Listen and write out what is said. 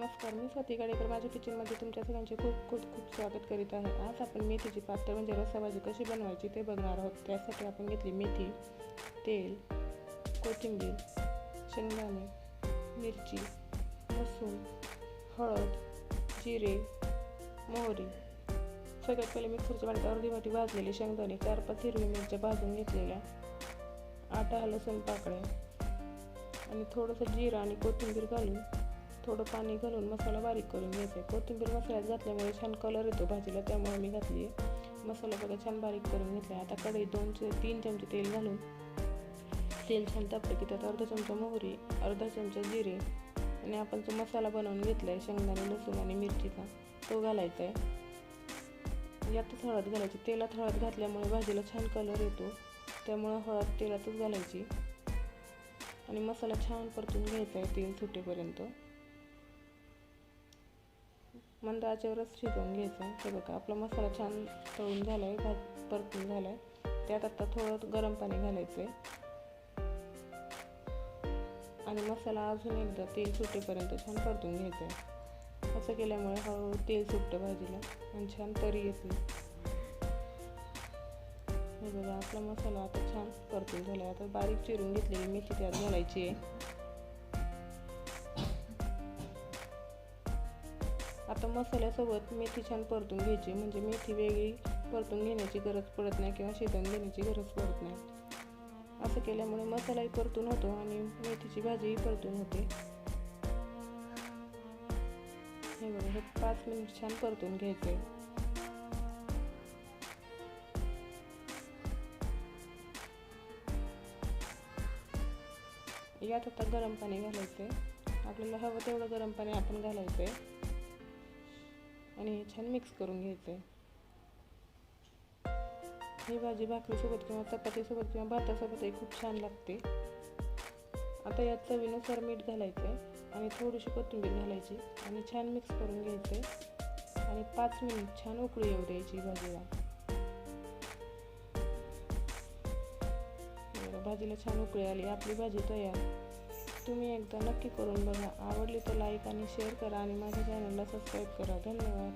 नमस्कार मी स्वाती गाडेकर. माझ्या किचनमध्ये तुमच्या सगळ्यांचे खूप खूप खूप स्वागत करीत आहे. आज आपण मेथीची पातळ म्हणजे रसाभाजी कशी बनवायची ते बघणार आहोत. त्यासाठी आपण घेतली मेथी तेल कोथिंबीर शेंगदाणे मिरची लसूण हळद जिरे मोहरी. सगळ्यात पहिले मिक्सरच्या पाण्यात अर्धी वाटी भाजलेले शेंगदाणे चार पाच हिरवी मिरच्या भाजून घेतलेल्या आटा लसूण पाकळ्या आणि थोडंसं जिरं आणि कोथिंबीर घालून थोडं पाणी घालून मसाला बारीक करून घ्यायचा. आहे कोथिंबीर मसाल्यात घातल्यामुळे छान कलर येतो भाजीला त्यामुळे मी घातली आहे मसाला बघा छान बारीक करून घेतला आहे आता कढई दोन तीन चमचे तेल घालून तेल छान तापलं की त्यात अर्धा चमचा मोहरी अर्धा चमचा जिरे आणि आपण जो मसाला बनवून घेतला आहे शेंगदाणे लसूण आणि मिरचीचा तो घालायचा आहे यातच हळद घालायची. तेलात हळद घातल्यामुळे भाजीला छान कलर येतो. त्यामुळं हळद तेलातच घालायची. आणि मसाला छान परतून घ्यायचा आहे तेल सुटेपर्यंत. मंद आचेवरच शिजवून घ्यायचं. आहे हे बघा आपला मसाला छान तळून झाला आहे भात परतून झाला आहे त्यात आता थोडं गरम पाणी घालायचं आहे आणि मसाला अजून एकदा तेल सुटेपर्यंत छान परतून घ्यायचा आहे असं केल्यामुळे हळूहळू तेल सुटतं भाजीला आणि छान तरी येते. हे बघा आपला मसाला आता छान परतून झाला आहे आता बारीक चिरून घेतलेली मेथी त्यात घालायची आहे. आता मसाल्यासोबत मेथी छान परतून घ्यायची. म्हणजे मेथी वेगळी परतून घेण्याची गरज पडत नाही किंवा शिजवून घेण्याची गरज पडत नाही. असं केल्यामुळे मसालाही परतून होतो आणि मेथीची भाजीही परतून होते. हे बघा हे पाच मिनिट छान परतून घ्यायचं यात आता गरम पाणी घालायचं आहे आपल्याला हवं तेवढं गरम पाणी आपण घालायचं आहे आणि हे छान मिक्स करून घ्यायचं आहे ही भाजी भाकरीसोबत किंवा चपातीसोबत किंवा भातासोबतही खूप छान लागते. आता यात चवीनुसार मीठ घालायचं आहे आणि थोडीशी कोथिंबीर घालायची आणि छान मिक्स करून घ्यायचं आहे आणि पाच मिनिट छान उकळी येऊ द्यायची भाजीला. भाजीला छान उकळी आली आपली भाजी तयार. तुम्ही एकदा नक्की करून बघा. आवडली तर लाईक आणि शेअर करा आणि माझ्या चॅनलला सबस्क्राईब करा. धन्यवाद.